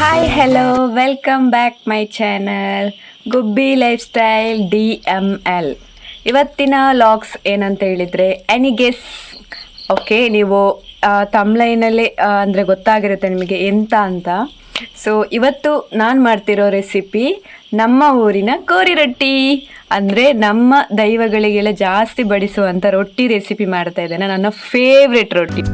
Hi hello welcome back my channel Gubbi lifestyle D M L ಇವತ್ತಿನ vlogs ಏನಂತ ಹೇಳಿದರೆ ಎನಿಗೆಸ್ okay ನೀವು ತಮ್ಲೈನಲ್ಲಿ ಅಂದರೆ ಗೊತ್ತಾಗಿರುತ್ತೆ ನಿಮಗೆ ಎಂತ ಅಂತ. ಸೊ ಇವತ್ತು ನಾನು ಮಾಡ್ತಿರೋ ರೆಸಿಪಿ ನಮ್ಮ ಊರಿನ ಕೋರಿ ರೊಟ್ಟಿ. ಅಂದರೆ ನಮ್ಮ ದೈವಗಳಿಗೆಲ್ಲ ಜಾಸ್ತಿ ಬಡಿಸುವಂಥ ರೊಟ್ಟಿ ರೆಸಿಪಿ ಮಾಡ್ತಾ ಇದ್ದೇನೆ, ನನ್ನ ಫೇವ್ರೆಟ್ ರೊಟ್ಟಿ.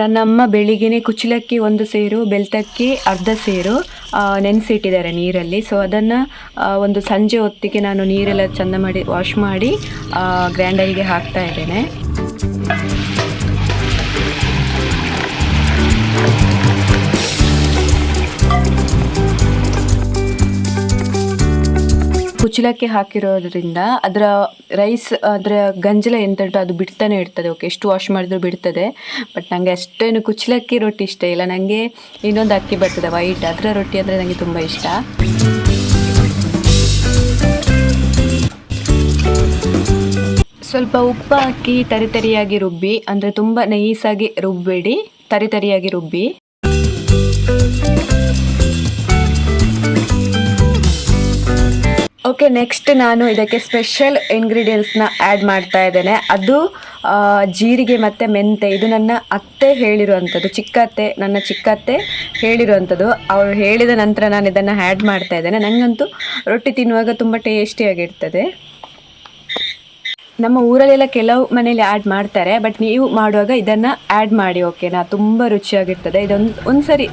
ನನ್ನಮ್ಮ ಬೆಳಿಗ್ಗೆನೆ ಕುಚ್ಚಲಕ್ಕಿ ಒಂದು ಸೇರು ಬೆಳ್ತಕ್ಕಿ ಅರ್ಧ ಸೇರು ನೆನೆಸಿಟ್ಟಿದ್ದಾರೆ ನೀರಲ್ಲಿ. ಸೊ ಅದನ್ನು ಒಂದು ಸಂಜೆ ಹೊತ್ತಿಗೆ ನಾನು ನೀರೆಲ್ಲ ಚೆಂದ ಮಾಡಿ ವಾಶ್ ಮಾಡಿ ಗ್ರ್ಯಾಂಡರಿಗೆ ಹಾಕ್ತಾ ಇದ್ದೇನೆ. ಕುಚ್ಚಲಕ್ಕಿ ಹಾಕಿರೋದ್ರಿಂದ ಅದರ ರೈಸ್, ಅದರ ಗಂಜಲ ಎಂತ ಉಂಟು ಅದು ಬಿಡ್ತಾನೆ ಇರ್ತದೆ. ಓಕೆ ಎಷ್ಟು ವಾಶ್ ಮಾಡಿದ್ರು ಬಿಡ್ತದೆ. ಬಟ್ ನನಗೆ ಅಷ್ಟೇನು ಕುಚ್ಚಲಕ್ಕಿ ರೊಟ್ಟಿ ಇಷ್ಟ ಇಲ್ಲ. ನನಗೆ ಇನ್ನೊಂದು ಅಕ್ಕಿ ಬರ್ತದೆ ವೈಟ್ ಅದರ ರೊಟ್ಟಿ ಅಂದರೆ ನನಗೆ ತುಂಬ ಇಷ್ಟ. ಸ್ವಲ್ಪ ಉಪ್ಪು ಹಾಕಿ ತರಿತರಿಯಾಗಿ ರುಬ್ಬಿ, ಅಂದರೆ ತುಂಬ ನೈಸಾಗಿ ರುಬ್ಬೇಡಿ. ತರಿತರಿಯಾಗಿ ರುಬ್ಬಿ. ಓಕೆ ನೆಕ್ಸ್ಟ್ ನಾನು ಇದಕ್ಕೆ ಸ್ಪೆಷಲ್ ಇಂಗ್ರೀಡಿಯೆಂಟ್ಸ್ನ ಆ್ಯಡ್ ಮಾಡ್ತಾ ಇದ್ದೇನೆ. ಅದು ಜೀರಿಗೆ ಮತ್ತು ಮೆಂತೆ. ಇದು ನನ್ನ ಅತ್ತೆ ಹೇಳಿರುವಂಥದ್ದು ಚಿಕ್ಕತ್ತೆ ನನ್ನ ಚಿಕ್ಕತ್ತೆ ಹೇಳಿರುವಂಥದ್ದು. ಅವರು ಹೇಳಿದ ನಂತರ ನಾನು ಇದನ್ನು ಆ್ಯಡ್ ಮಾಡ್ತಾ ಇದ್ದೇನೆ. ನನಗಂತೂ ರೊಟ್ಟಿ ತಿನ್ನುವಾಗ ತುಂಬ ಟೇಸ್ಟಿಯಾಗಿರ್ತದೆ ನಮ್ಮ ಊರಲ್ಲೆಲ್ಲ ಕೆಲವು ಮನೇಲಿ ಆ್ಯಡ್ ಮಾಡ್ತಾರೆ ಬಟ್ ನೀವು ಮಾಡುವಾಗ ಇದನ್ನು ಆ್ಯಡ್ ಮಾಡಿ ಓಕೆನಾ ತುಂಬ ರುಚಿಯಾಗಿರ್ತದೆ. ಇದೊಂದು ಒಂದು ಸರಿ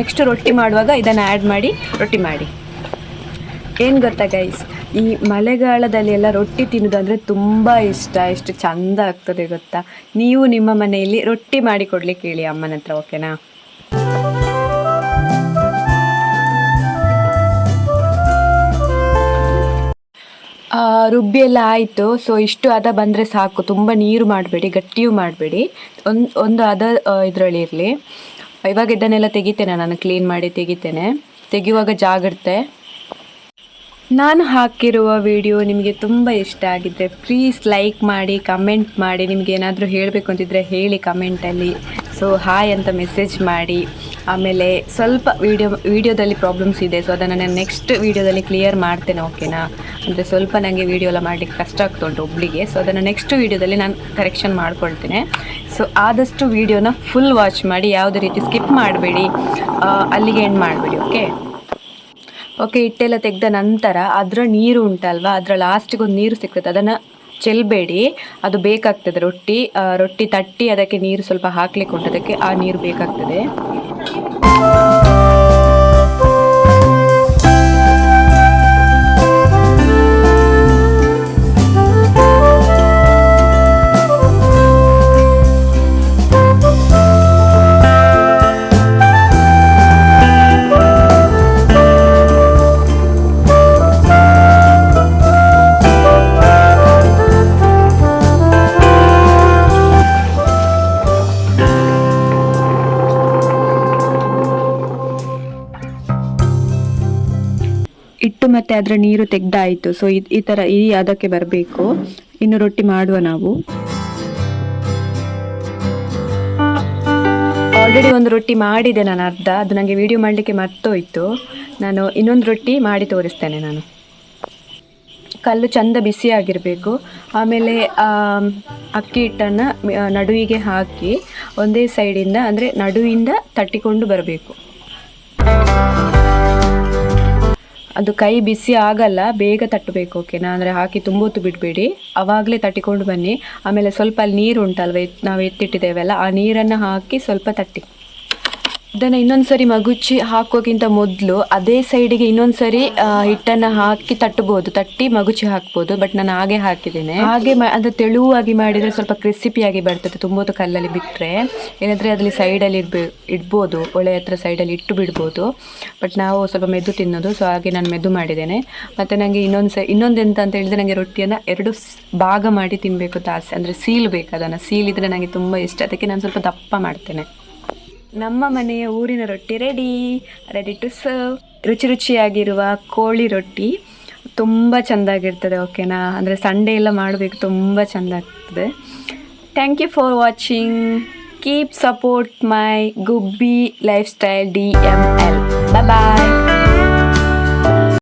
ನೆಕ್ಸ್ಟ್ ರೊಟ್ಟಿ ಮಾಡುವಾಗ ಇದನ್ನು ಆ್ಯಡ್ ಮಾಡಿ, ರೊಟ್ಟಿ ಮಾಡಿ. ಏನು ಗೊತ್ತಾ ಗೈಸ್ ಈ ಮಳೆಗಾಲದಲ್ಲಿ ಎಲ್ಲ ರೊಟ್ಟಿ ತಿನ್ನೋದಂದರೆ ತುಂಬ ಇಷ್ಟ. ಎಷ್ಟು ಚಂದ ಆಗ್ತದೆ ಗೊತ್ತಾ? ನೀವು ನಿಮ್ಮ ಮನೆಯಲ್ಲಿ ರೊಟ್ಟಿ ಮಾಡಿ ಕೊಡ್ಲಿಕ್ಕೆ ಹೇಳಿ ಅಮ್ಮನ ಹತ್ರ ಓಕೆನಾ ರುಬ್ಬಿ ಎಲ್ಲ ಆಯಿತು. ಸೊ ಇಷ್ಟು ಹದ ಬಂದರೆ ಸಾಕು. ತುಂಬ ನೀರು ಮಾಡಬೇಡಿ, ಗಟ್ಟಿಯೂ ಮಾಡಬೇಡಿ. ಒಂದು ಒಂದು ಹದ ಇದರಲ್ಲಿ ಇರಲಿ. ಇವಾಗ ಇದನ್ನೆಲ್ಲ ತೆಗಿತೇನೆ ನಾನು ಕ್ಲೀನ್ ಮಾಡಿ ತೆಗಿತೇನೆ. ತೆಗೆಯುವಾಗ ಜಾಗ್ರತೆ. ನಾನು ಹಾಕಿರುವ ವಿಡಿಯೋ ನಿಮಗೆ ತುಂಬ ಇಷ್ಟ ಆಗಿದ್ದರೆ ಪ್ಲೀಸ್ ಲೈಕ್ ಮಾಡಿ ಕಮೆಂಟ್ ಮಾಡಿ, ನಿಮಗೆ ಏನಾದರೂ ಹೇಳಬೇಕು ಅಂತಿದ್ರೆ ಹೇಳಿ ಕಮೆಂಟಲ್ಲಿ ಸೊ ಹಾಯ್ ಅಂತ ಮೆಸೇಜ್ ಮಾಡಿ. ಆಮೇಲೆ ಸ್ವಲ್ಪ ವಿಡಿಯೋ ವಿಡಿಯೋದಲ್ಲಿ ಪ್ರಾಬ್ಲಮ್ಸ್ ಇದೆ ಸೊ ಅದನ್ನು ನಾನು ನೆಕ್ಸ್ಟ್ ವಿಡಿಯೋದಲ್ಲಿ ಕ್ಲಿಯರ್ ಮಾಡ್ತೇನೆ ಓಕೆನಾ ಅಂದರೆ ಸ್ವಲ್ಪ ನನಗೆ ವಿಡಿಯೋ ಎಲ್ಲ ಮಾಡಲಿಕ್ಕೆ ಕಷ್ಟ ಆಗ್ತಾ ಉಂಟು ಒಬ್ಬಳಿಗೆ ಸೊ ಅದನ್ನು ನೆಕ್ಸ್ಟ್ ವಿಡಿಯೋದಲ್ಲಿ ನಾನು ಕರೆಕ್ಷನ್ ಮಾಡ್ಕೊಳ್ತೇನೆ. ಸೊ ಆದಷ್ಟು ವಿಡಿಯೋನ ಫುಲ್ ವಾಚ್ ಮಾಡಿ, ಯಾವುದೇ ರೀತಿ ಸ್ಕಿಪ್ ಮಾಡಬೇಡಿ ಅಲ್ಲಿಗೆ ಎಂಡ್ ಮಾಡಬೇಡಿ ಓಕೆ ಓಕೆ ಹಿಟ್ಟೆಲ್ಲ ತೆಗೆದ ನಂತರ ಅದರ ನೀರು ಉಂಟಲ್ವಾ? ಅದರ ಲಾಸ್ಟಿಗೆ ಒಂದು ನೀರು ಸಿಗ್ತದೆ ಅದನ್ನು ಚೆಲ್ಲಬೇಡಿ ಅದು ಬೇಕಾಗ್ತದೆ ರೊಟ್ಟಿ. ರೊಟ್ಟಿ ತಟ್ಟಿ ಅದಕ್ಕೆ ನೀರು ಸ್ವಲ್ಪ ಹಾಕ್ಲಿಕ್ಕೆ ಉಂಟು. ಅದಕ್ಕೆ ಆ ನೀರು ಬೇಕಾಗ್ತದೆ. ಮತ್ತೆ ಅದರ ನೀರು ತೆಗ್ದಾಯಿತು. ಸೊ ಈ ಥರ ಈ ಅದಕ್ಕೆ ಬರಬೇಕು. ಇನ್ನು ರೊಟ್ಟಿ ಮಾಡುವ ನಾವು. ಆಲ್ರೆಡಿ ಒಂದು ರೊಟ್ಟಿ ಮಾಡಿದೆ ನಾನು ಅರ್ಧ. ಅದು ನನಗೆ ವಿಡಿಯೋ ಮಾಡಲಿಕ್ಕೆ ಮರ್ತೋಯ್ತು. ನಾನು ಇನ್ನೊಂದು ರೊಟ್ಟಿ ಮಾಡಿ ತೋರಿಸ್ತೇನೆ ನಾನು. ಕಲ್ಲು ಚಂದ ಬಿಸಿಯಾಗಿರಬೇಕು ಆಮೇಲೆ ಅಕ್ಕಿ ಹಿಟ್ಟನ್ನು ನಡುವಿಗೆ ಹಾಕಿ, ಒಂದೇ ಸೈಡಿಂದ ಅಂದರೆ ನಡುವಿಂದ ತಟ್ಟಿಕೊಂಡು ಬರಬೇಕು. ಅದು ಕೈ ಬಿಸಿ ಆಗಲ್ಲ, ಬೇಗ ತಟ್ಟಬೇಕು ಓಕೆನಾ ಅಂದರೆ ಹಾಕಿ ತುಂಬೊತ್ತು ಬಿಡಬೇಡಿ. ಅವಾಗಲೇ ತಟ್ಟಿಕೊಂಡು ಬನ್ನಿ. ಆಮೇಲೆ ಸ್ವಲ್ಪ ಅಲ್ಲಿ ನೀರು ಉಂಟಲ್ವ? ನಾವು ಎತ್ತಿಟ್ಟಿದ್ದೇವಲ್ಲ, ಆ ನೀರನ್ನು ಹಾಕಿ ಸ್ವಲ್ಪ ತಟ್ಟಿ. ಇದನ್ನು ಇನ್ನೊಂದು ಸರಿ ಮಗುಚಿ ಹಾಕೋಕ್ಕಿಂತ ಮೊದಲು ಅದೇ ಸೈಡಿಗೆ ಇನ್ನೊಂದು ಸರಿ ಹಿಟ್ಟನ್ನು ಹಾಕಿ ತಟ್ಟಬಹುದು ತಟ್ಟಿ ಮಗುಚಿ ಹಾಕ್ಬೋದು ಬಟ್ ನಾನು ಹಾಗೆ ಹಾಕಿದ್ದೇನೆ. ಹಾಗೆ ಅದು ತೆಳುವಾಗಿ ಮಾಡಿದರೆ ಸ್ವಲ್ಪ ಕ್ರಿಸಿಪಿಯಾಗಿ ಬರ್ತದೆ ತುಂಬ ಹೊತ್ತು ಕಲ್ಲಲ್ಲಿ ಬಿಟ್ಟರೆ ಏನಾದರೆ ಅದರಲ್ಲಿ ಸೈಡಲ್ಲಿ ಇಡ್ಬೇ, ಇಡ್ಬೋದು ಒಳೆ ಹತ್ರ ಸೈಡಲ್ಲಿ ಇಟ್ಟು ಬಿಡ್ಬೋದು. ಬಟ್ ನಾವು ಸ್ವಲ್ಪ ಮೆದು ತಿನ್ನೋದು ಸೊ ಹಾಗೆ ನಾನು ಮೆದು ಮಾಡಿದ್ದೇನೆ. ಮತ್ತು ನನಗೆ ಇನ್ನೊಂದು ಸ ಇನ್ನೊಂದು ಎಂತ ಅಂತ ಹೇಳಿದ್ರೆ ನನಗೆ ರೊಟ್ಟಿಯನ್ನು ಎರಡು ಭಾಗ ಮಾಡಿ ತಿನ್ನಬೇಕು ಅಂತ ಆಸೆ ಅಂದರೆ ಅದನ್ನ. ಅದನ್ನು ಇದ್ರೆ ನನಗೆ ತುಂಬ ಇಷ್ಟ. ಅದಕ್ಕೆ ನಾನು ಸ್ವಲ್ಪ ದಪ್ಪ ಮಾಡ್ತೇನೆ. ನಮ್ಮ ಮನೆಯ ಊರಿನ ರೊಟ್ಟಿ ರೆಡಿ ರೆಡಿ ಟು ಸರ್ವ್ ರುಚಿ ರುಚಿಯಾಗಿರುವ ಕೋಳಿ ರೊಟ್ಟಿ ತುಂಬ ಚೆಂದಾಗಿರ್ತದೆ ಓಕೆನಾ ಅಂದರೆ ಸಂಡೇ ಎಲ್ಲ ಮಾಡಬೇಕು, ತುಂಬ ಚೆಂದ ಆಗ್ತದೆ thank you for watching keep support my Gubbi lifestyle D M L bye